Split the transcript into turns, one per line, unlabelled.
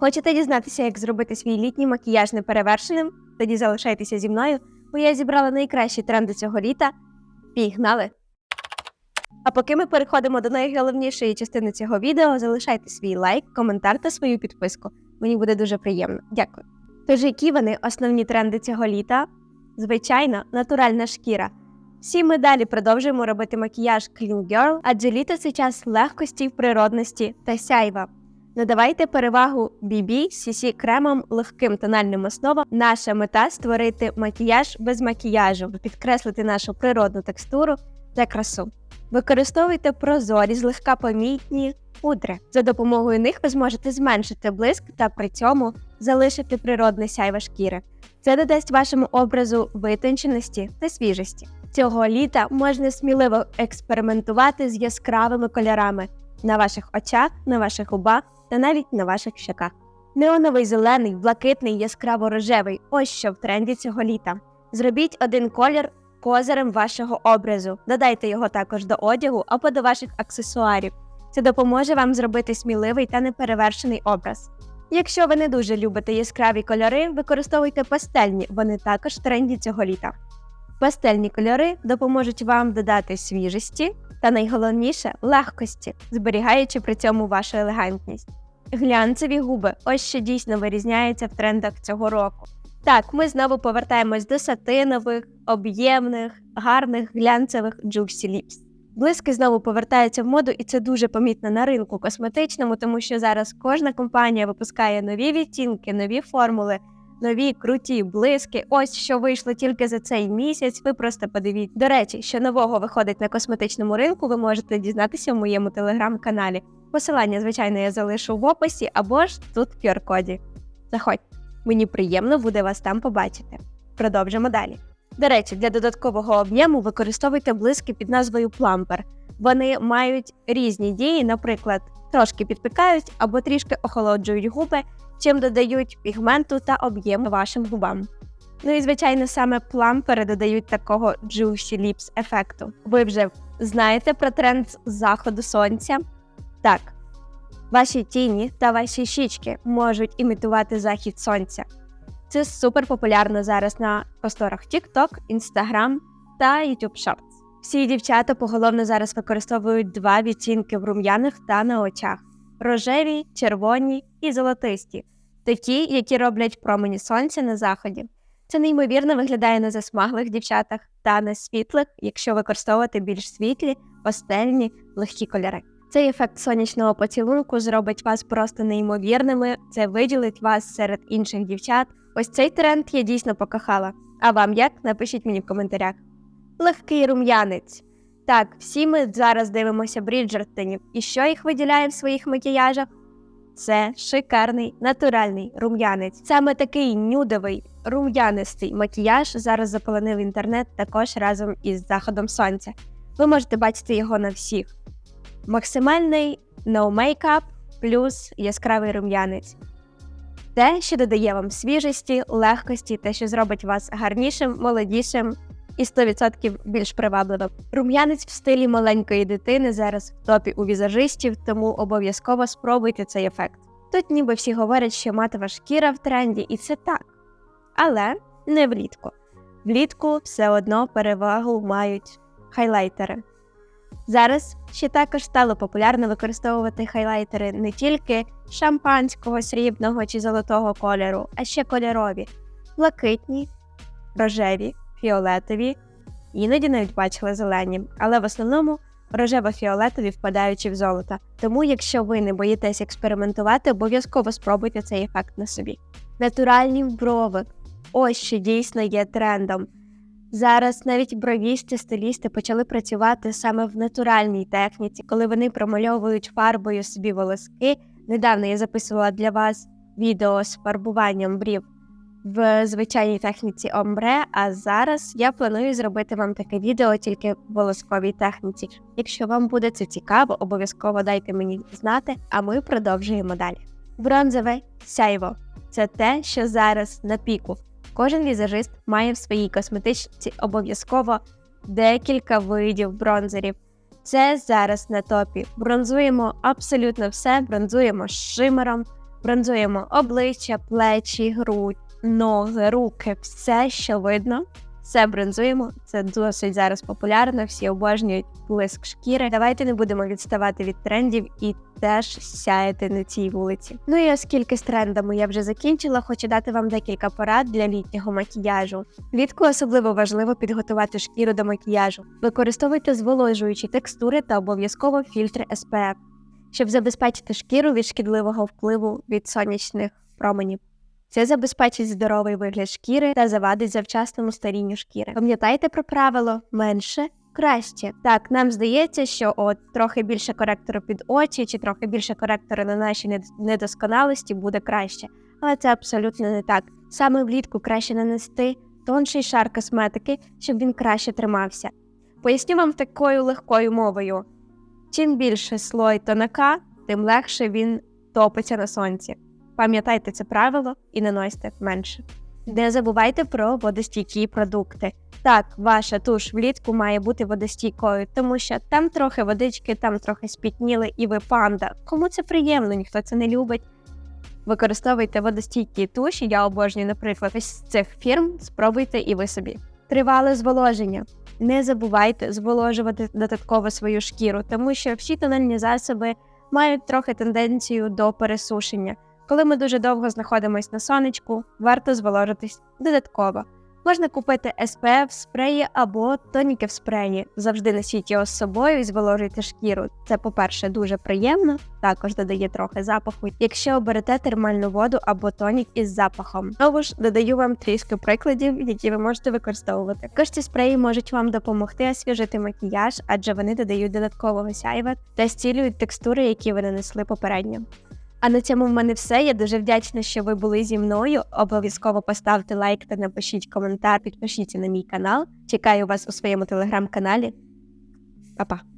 Хочете дізнатися, як зробити свій літній макіяж неперевершеним? Тоді залишайтеся зі мною, бо я зібрала найкращі тренди цього літа. Пігнали! А поки ми переходимо до найголовнішої частини цього відео, залишайте свій лайк, коментар та свою підписку. Мені буде дуже приємно. Дякую. Тож, які вони основні тренди цього літа? Звичайно, натуральна шкіра. Всі ми далі продовжуємо робити макіяж Clean Girl, адже літо це час легкості, природності та сяйва. Надавайте перевагу BB CC кремом легким тональним основам. Наша мета створити макіяж без макіяжу, підкреслити нашу природну текстуру та красу. Використовуйте прозорі, злегка помітні пудри. За допомогою них ви зможете зменшити блиск та при цьому залишити природне сяйво шкіри. Це додасть вашому образу витонченості та свіжості. Цього літа можна сміливо експериментувати з яскравими кольорами на ваших очах, на ваших губах та навіть на ваших щоках. Неоновий зелений, блакитний, яскраво рожевий ось що в тренді цього літа. Зробіть один колір козирем вашого образу. Додайте його також до одягу або до ваших аксесуарів. Це допоможе вам зробити сміливий та неперевершений образ. Якщо ви не дуже любите яскраві кольори, використовуйте пастельні, вони також в тренді цього літа. Пастельні кольори допоможуть вам додати свіжості та найголовніше легкості, зберігаючи при цьому вашу елегантність. Глянцеві губи ось що дійсно вирізняються в трендах цього року. Так, ми знову повертаємось до сатинових, об'ємних, гарних глянцевих Juicy Lips. Блиски знову повертаються в моду, і це дуже помітно на ринку косметичному, тому що зараз кожна компанія випускає нові відтінки, нові формули, нові круті блиски. Ось що вийшло тільки за цей місяць. Ви просто подивіть. До речі, що нового виходить на косметичному ринку, ви можете дізнатися в моєму телеграм-каналі. Посилання, звичайно, я залишу в описі або ж тут в QR-коді. Заходь, мені приємно буде вас там побачити. Продовжимо далі. До речі, для додаткового об'єму використовуйте блиски під назвою Plumper. Вони мають різні дії, наприклад, трошки підпікають або трішки охолоджують губи, чим додають пігменту та об'єму вашим губам. Ну і звичайно, саме плампери додають такого Juicy Lips ефекту. Ви вже знаєте про тренд заходу сонця? Так, ваші тіні та ваші щічки можуть імітувати захід сонця. Це супер популярно зараз на просторах TikTok, Instagram та YouTube Shorts. Всі дівчата поголовно зараз використовують два відтінки в рум'яних та на очах: рожеві, червоні і золотисті, такі, які роблять промені сонця на заході. Це неймовірно виглядає на засмаглих дівчатах та на світлих, якщо використовувати більш світлі, пастельні, легкі кольори. Цей ефект сонячного поцілунку зробить вас просто неймовірними, це виділить вас серед інших дівчат. Ось цей тренд я дійсно покохала. А вам як? Напишіть мені в коментарях. Легкий рум'янець. Так, всі ми зараз дивимося Бріджертонів. І що їх виділяє в своїх макіяжах? Це шикарний натуральний рум'янець. Саме такий нюдовий рум'янистий макіяж зараз заполонив інтернет також разом із заходом сонця. Ви можете бачити його на всіх. Максимальний no makeup плюс яскравий рум'янець. Те, що додає вам свіжості, легкості те, що зробить вас гарнішим, молодішим і 100% більш привабливим. Рум'янець в стилі маленької дитини зараз в топі у візажистів, тому обов'язково спробуйте цей ефект. Тут ніби всі говорять, що матова шкіра в тренді, і це так. Але не влітку. Влітку все одно перевагу мають хайлайтери. Зараз ще також стало популярно використовувати хайлайтери не тільки шампанського, срібного чи золотого кольору, а ще кольорові, блакитні, рожеві, фіолетові, іноді навіть бачили зелені, але в основному рожево-фіолетові впадаючи в золото. Тому, якщо ви не боїтесь експериментувати, обов'язково спробуйте цей ефект на собі. Натуральні брови ось що дійсно є трендом. Зараз навіть бровісти, стилісти почали працювати саме в натуральній техніці, коли вони промальовують фарбою собі волоски. Недавно я записувала для вас відео з фарбуванням брів в звичайній техніці омбре, а зараз я планую зробити вам таке відео тільки в волосковій техніці. Якщо вам буде це цікаво, обов'язково дайте мені знати, а ми продовжуємо далі. Бронзове сяйво це те, що зараз на піку. Кожен візажист має в своїй косметичці обов'язково декілька видів бронзерів. Це зараз на топі. Бронзуємо абсолютно все, бронзуємо шимером, Бронзуємо обличчя, плечі, грудь, ноги, руки, все, що видно. Все бронзуємо. Це досить зараз популярно. Всі обожнюють блиск шкіри. Давайте не будемо відставати від трендів і теж сяяти на цій вулиці. Ну і оскільки з трендами я вже закінчила, хочу дати вам декілька порад для літнього макіяжу. Влітку особливо важливо підготувати шкіру до макіяжу. Використовуйте зволожуючі текстури та обов'язково фільтри SPF, щоб забезпечити шкіру від шкідливого впливу від сонячних променів. Це забезпечить здоровий вигляд шкіри та завадить завчасному старінню шкіри. Пам'ятайте про правило менше краще. Так, нам здається, що от трохи більше коректору під очі чи трохи більше коректору на наші недосконалості буде краще. Але це абсолютно не так. Саме влітку краще нанести тонший шар косметики, щоб він краще тримався. Поясню вам такою легкою мовою: чим більше слой тонака, тим легше він топиться на сонці. Пам'ятайте це правило і наносьте менше. Не забувайте про водостійкі продукти. Так, ваша туш влітку має бути водостійкою, тому що там трохи водички, там трохи спітніли, і ви панда. Кому це приємно, ніхто це не любить. Використовуйте водостійкі туші, я обожнюю, наприклад, ось з цих фірм, спробуйте і ви собі. Тривале зволоження. Не забувайте зволожувати додатково свою шкіру, тому що всі тональні засоби мають трохи тенденцію до пересушення. Коли ми дуже довго знаходимося на сонечку, варто зволожитись додатково. Можна купити SPF спреї або тоніки в спреї. Завжди носіть його з собою і зволожуйте шкіру. Це, по-перше, дуже приємно, також додає трохи запаху. Якщо оберете термальну воду або тонік із запахом. Знову ж додаю вам трішки прикладів, які ви можете використовувати. Також ці спреї можуть вам допомогти освіжити макіяж, адже вони додають додаткового сяйва та зцілюють текстури, які ви нанесли попередньо. А на цьому в мене все. Я дуже вдячна, що ви були зі мною. Обов'язково поставте лайк та напишіть коментар, підпишіться на мій канал. Чекаю вас у своєму телеграм-каналі. Па-па!